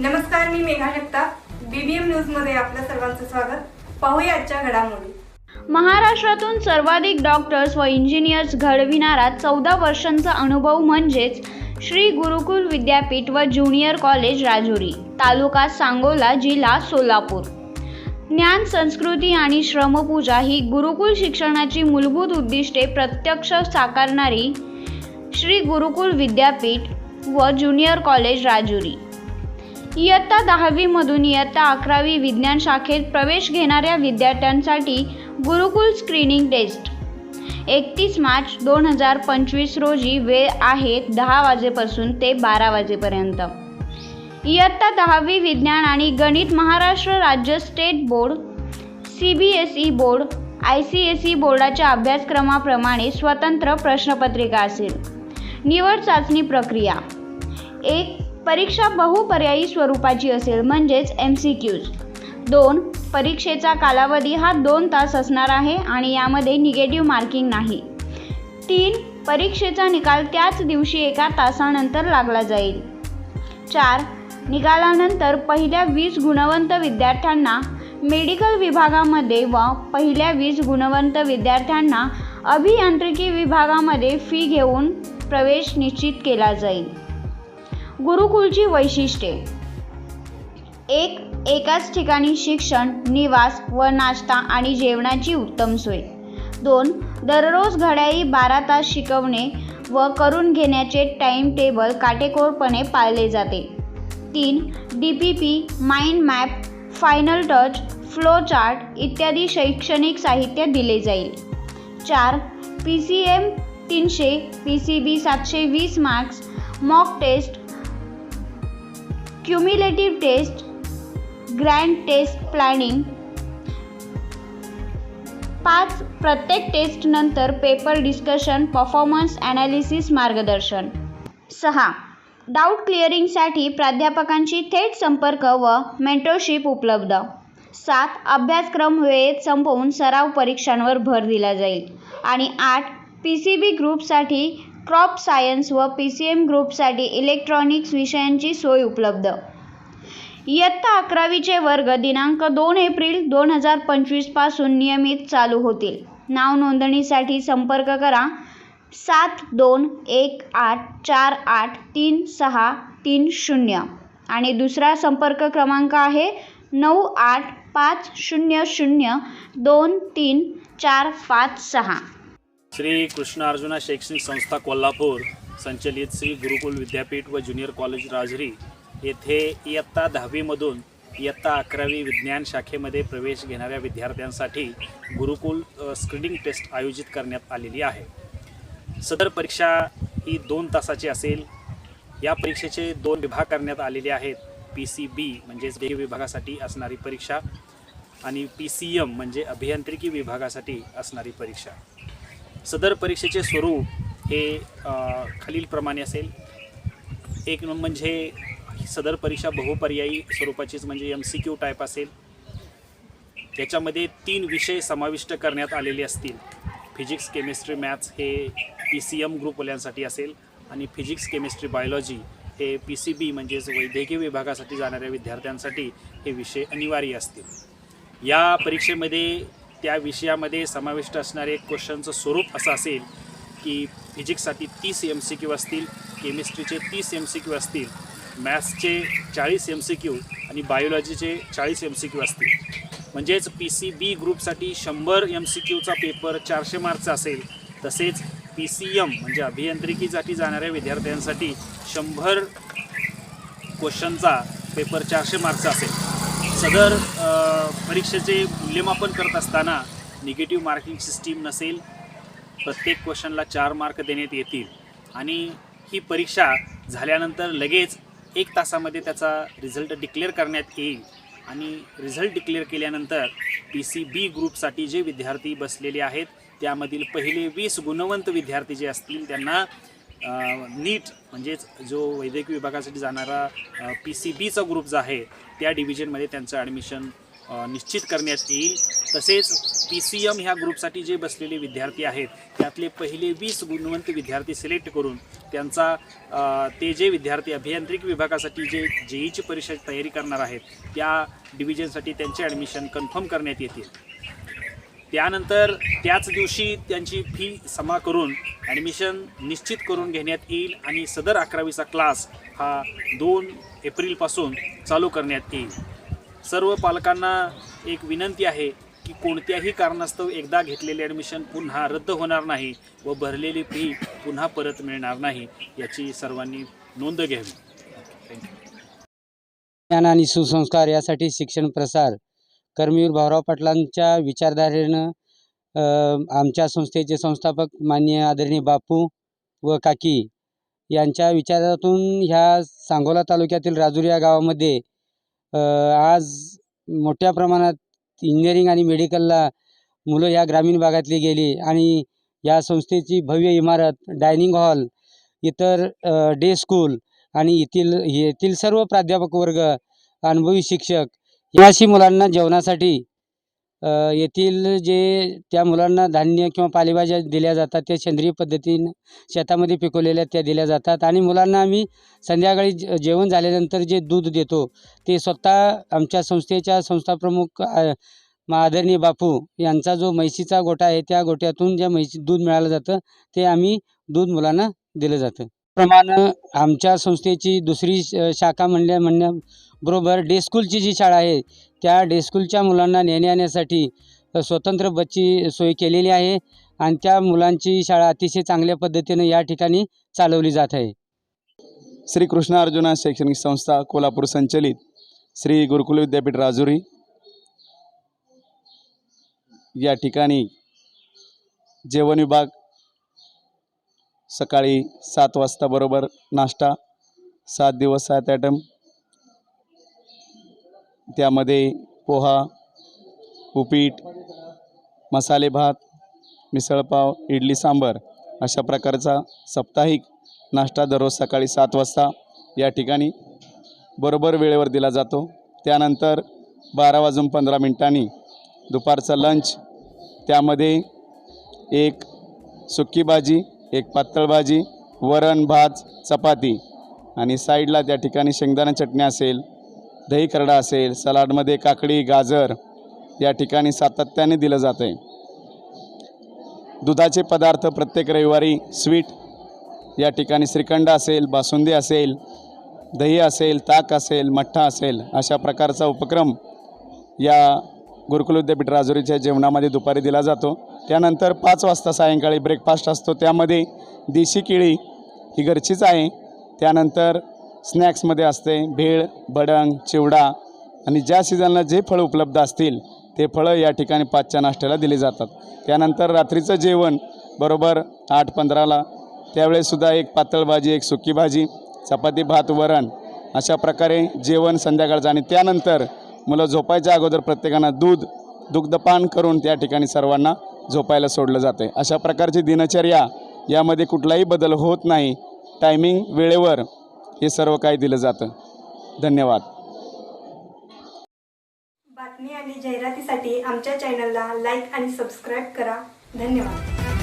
नमस्कार मी मेघा जगताप. बीबीएम न्यूजमध्ये आपलं सर्वांचं स्वागत. पाहूया आजच्या घडामोडी. महाराष्ट्रातून सर्वाधिक डॉक्टर्स व इंजिनियर्स घडविणारा चौदा वर्षांचा अनुभव म्हणजेच श्री गुरुकुल विद्यापीठ व ज्युनियर कॉलेज राजुरी तालुका सांगोला जिल्हा सोलापूर. ज्ञान संस्कृती आणि श्रमपूजा ही गुरुकुल शिक्षणाची मूलभूत उद्दिष्टे प्रत्यक्ष साकारणारी श्री गुरुकुल विद्यापीठ व ज्युनियर कॉलेज राजुरी. इयत्ता दहावीमधून इयत्ता अकरावी विज्ञान शाखेत प्रवेश घेणाऱ्या विद्यार्थ्यांसाठी गुरुकुल स्क्रीनिंग टेस्ट एकतीस मार्च दोन हजार पंचवीस रोजी वेळ आहे दहा वाजेपासून ते बारा वाजेपर्यंत. इयत्ता दहावी विज्ञान आणि गणित महाराष्ट्र राज्य state board C B S E board I C S E बोर्डाच्या अभ्यासक्रमाप्रमाणे स्वतंत्र प्रश्नपत्रिका असेल. निवड चाचणी प्रक्रिया. एक परीक्षा बहुपर्यायी स्वरूपाची असेल म्हणजेच एम सी क्यूज दोन परीक्षेचा कालावधी हा दोन तास असणार आहे आणि यामध्ये निगेटिव्ह मार्किंग नाही. तीन परीक्षेचा निकाल त्याच दिवशी एका तासानंतर लागला जाईल. चार निकालानंतर पहिल्या वीस गुणवंत विद्यार्थ्यांना मेडिकल विभागामध्ये व पहिल्या वीस गुणवंत विद्यार्थ्यांना अभियांत्रिकी विभागामध्ये फी घेऊन प्रवेश निश्चित केला जाईल. गुरुकुलची वैशिष्ट्ये. एक एकाच ठिकाणी शिक्षण निवास व नाश्ता आणि जेवणाची उत्तम सोय. दोन दररोज घड्याळी बारा तास शिकवणे व करून घेण्याचे टाईम टेबल काटेकोरपणे पाळले जाते. तीन D P P mind map final touch flow chart इत्यादी शैक्षणिक साहित्य दिले जाईल. चार पी सी एम तीनशे पी सी बी सातशे वीस marks mock test cumulative test grand test planning पाच प्रत्येक टेस्ट नंतर पेपर डिस्कशन परफॉर्मन्स ॲनालिसिस मार्गदर्शन. सहा डाऊट क्लिअरिंगसाठी प्राध्यापकांशी थेट संपर्क व मेंटोरशिप उपलब्ध. सात अभ्यासक्रम वेळेत संपवून सराव परीक्षांवर भर दिला जाईल. आणि आठ पी सी बी ग्रुपसाठी क्रॉप सायन्स व पी सी एम ग्रुपसाठी इलेक्ट्रॉनिक्स विषयांची सोय उपलब्ध. इयत्ता अकरावीचे वर्ग दिनांक दोन एप्रिल दोन हजार पंचवीसपासून नियमित चालू होतील. नाव नोंदणीसाठी संपर्क करा. सात दोन एक आठ चार आठ तीन सहा तीन शून्य. आणि दुसरा संपर्क क्रमांक आहे नऊ आठ पाच शून्य शून्य दोन तीन चार पाच सहा. श्री कृष्ण अर्जुना शैक्षणिक संस्था कोल्हापूर संचलित श्री गुरुकुल विद्यापीठ व ज्युनियर कॉलेज राजरी येथे इयत्ता दहावीमधून इयत्ता अकरावी विज्ञान शाखेमध्ये प्रवेश घेणाऱ्या विद्यार्थ्यांसाठी गुरुकुल स्क्रीनिंग टेस्ट आयोजित करण्यात आलेली आहे. सदर परीक्षा ही दोन तासाची असेल. या परीक्षेचे दोन विभाग करण्यात आलेले आहेत. पी सी बी म्हणजेच डे विभागासाठी असणारी परीक्षा आणि पी सी एम म्हणजे अभियांत्रिकी विभागासाठी असणारी परीक्षा. सदर परीक्षेचे स्वरूप हे खालीलप्रमाणे असेल. एक म्हणजे सदर परीक्षा बहुपर्यायी स्वरूपाचीच म्हणजे एम सी क्यू टाईप असेल. त्याच्यामध्ये तीन विषय समाविष्ट करण्यात आलेले असतील. फिजिक्स केमिस्ट्री मॅथ्स हे पी सी एम ग्रुपवाल्यांसाठी असेल आणि फिजिक्स केमिस्ट्री बायोलॉजी हे पी सी बी म्हणजेच वैद्यकीय विभागासाठी जाणाऱ्या विद्यार्थ्यांसाठी हे विषय अनिवार्य असतील. या परीक्षेमध्ये त्या विषयामध्ये समाविष्ट असणारे क्वेश्चनचं स्वरूप असं असेल की फिजिक्ससाठी तीस एम सी क्यू असतील केमिस्ट्रीचे तीस एम सी क्यू असतील मॅथ्सचे चाळीस एम सी क्यू आणि बायोलॉजीचे चाळीस एम सी क्यू असतील. म्हणजेच पी सी बी ग्रुपसाठी शंभर एम सी क्यूचा पेपर चारशे मार्कचा असेल तसेच पी सी एम म्हणजे अभियांत्रिकीसाठी जाणाऱ्या विद्यार्थ्यांसाठी शंभर क्वेश्चनचा पेपर चारशे मार्कचा असेल. सदर परीक्षेचे मूल्यमापन करत असताना निगेटिव्ह मार्किंग सिस्टीम नसेल प्रत्येक क्वेश्चनला चार मार्क देण्यात येतील. आणि ही परीक्षा झाल्यानंतर लगेच एक तासामध्ये त्याचा रिझल्ट डिक्लेअर करण्यात येईल. आणि रिझल्ट डिक्लेअर केल्यानंतर पी सी बी ग्रुपसाठी जे विद्यार्थी बसलेले आहेत त्यामधील पहिले वीस गुणवंत विद्यार्थी जे असतील त्यांना नीट म्हणजेच जो वैद्यकीय विभागासाठी जाणारा पी सी बीचा ग्रुप जो आहे त्या डिव्हिजनमध्ये त्यांचं ॲडमिशन निश्चित करण्यात येईल. तसेच पी सी एम ह्या ग्रुपसाठी जे बसलेले विद्यार्थी आहेत त्यातले पहिले वीस गुणवंत विद्यार्थी सिलेक्ट करून त्यांचा ते जे विद्यार्थी अभियांत्रिकी विभागासाठी जे जेईची परीक्षा तयारी करणार आहेत त्या डिव्हिजनसाठी त्यांचे ॲडमिशन कन्फर्म करण्यात येतील. त्यानंतर त्याच दिवशी त्यांची फी समा करून ॲडमिशन निश्चित करून घेण्यात येईल आणि सदर अकरावीचा क्लास हा दोन एप्रिलपासून चालू करण्यात येईल. सर्व पालकांना एक विनंती आहे की कोणत्याही कारणास्तव एकदा घेतलेले ॲडमिशन पुन्हा रद्द होणार नाही व भरलेली फी पुन्हा परत मिळणार नाही याची सर्वांनी नोंद घ्यावी. थँक्यू ज्ञान आणि सुसंस्कार यासाठी शिक्षण प्रसार कर्मवीर भाऊराव पाटलांच्या विचारधारेनं आमच्या संस्थेचे संस्थापक माननीय आदरणीय बापू व काकी यांच्या विचारातून ह्या सांगोला तालुक्यातील राजुरी या गावामध्ये आज मोठ्या प्रमाणात इंजिनिअरिंग आणि मेडिकलला मुलं या ग्रामीण भागातली गेली आणि या संस्थेची भव्य इमारत डायनिंग हॉल इतर डे स्कूल आणि येथील येथील सर्व प्राध्यापक वर्ग अनुभवी शिक्षक याशी मुलांना जेवणासाठी येथील जे त्या मुलांना धान्य किंवा पालेभाज्या दिल्या जातात त्या सेंद्रिय पद्धतीनं शेतामध्ये पिकवलेल्या त्या दिल्या जातात आणि मुलांना आम्ही संध्याकाळी जेवण झाल्यानंतर जे दूध देतो ते स्वतः आमच्या संस्थेच्या संस्थाप्रमुख आदरणीय बापू यांचा जो म्हैशीचा गोठा आहे त्या गोठ्यातून ज्या म्हैशी दूध मिळालं जातं ते आम्ही दूध मुलांना दिलं जातं. प्रमाणे आमच्या संस्थेची दुसरी श- शाखा म्हणल्या म्हणण्या बरोबर डे स्कूलची जी शाळा आहे त्या डे स्कूलच्या मुलांना नेण्यासाठी स्वतंत्र बसची सोय केलेली आहे आणि त्या मुलांची शाळा अतिशय चांगल्या पद्धतीनं या ठिकाणी चालवली जात आहे. श्री कृष्ण अर्जुना शैक्षणिक संस्था कोल्हापूर संचलित श्री गुरुकुल विद्यापीठ राजुरी या ठिकाणी जेवण विभाग सकाळी सात वाजता बरोबर नाश्ता सात दिवस सात ॲटम त्यामध्ये पोहा उपीट मसाले भात मिसळपाव इडली सांबर अशा प्रकारचा साप्ताहिक नाश्ता दररोज सकाळी सात वाजता या ठिकाणी बरोबर वेळेवर दिला जातो. त्यानंतर बारा वाजून पंधरा मिनिटांनी दुपारचा लंच त्यामध्ये एक सुक्की भाजी एक पातळ भाजी वरण भात चपाती आणि साईडला त्या ठिकाणी शेंगदाणा चटणी असेल दही करडा असेल सलाडमध्ये काकडी गाजर या ठिकाणी सातत्याने दिलं जातं आहे दुधाचे पदार्थ प्रत्येक रविवारी स्वीट या ठिकाणी श्रीखंड असेल बासुंदी असेल दही असेल ताक असेल मठ्ठा असेल अशा प्रकारचा उपक्रम या गुरुकुल विद्यापीठ राजुरीच्या जेवणामध्ये दुपारी दिला जातो. त्यानंतर पाच वाजता सायंकाळी ब्रेकफास्ट असतो. त्यामध्ये देशी केळी ही घरचीच आहे. त्यानंतर स्नॅक्समध्ये असते भेळ भडंग चिवडा आणि ज्या सीझनला जे फळं उपलब्ध असतील ते फळं या ठिकाणी पाचच्या नाश्त्याला दिली जातात. त्यानंतर रात्रीचं जेवण बरोबर आठ पंधराला त्यावेळेसुद्धा एक पातळ भाजी एक सुकी भाजी चपाती भात वरण अशा प्रकारे जेवण संध्याकाळचं आणि त्यानंतर मुलं झोपायच्या अगोदर प्रत्येकांना दूध दुग्धपान करून त्या ठिकाणी सर्वांना झोपायला सोडलं जातं. अशा प्रकारची दिनचर्या यामध्ये कुठलाही बदल होत नाही. टायमिंग वेळेवर हे सर्व काही दिलं जातं? धन्यवाद. बातमी आणि जाहिरातीसाठी आमच्या चॅनलला लाईक आणि सबस्क्राईब करा. धन्यवाद.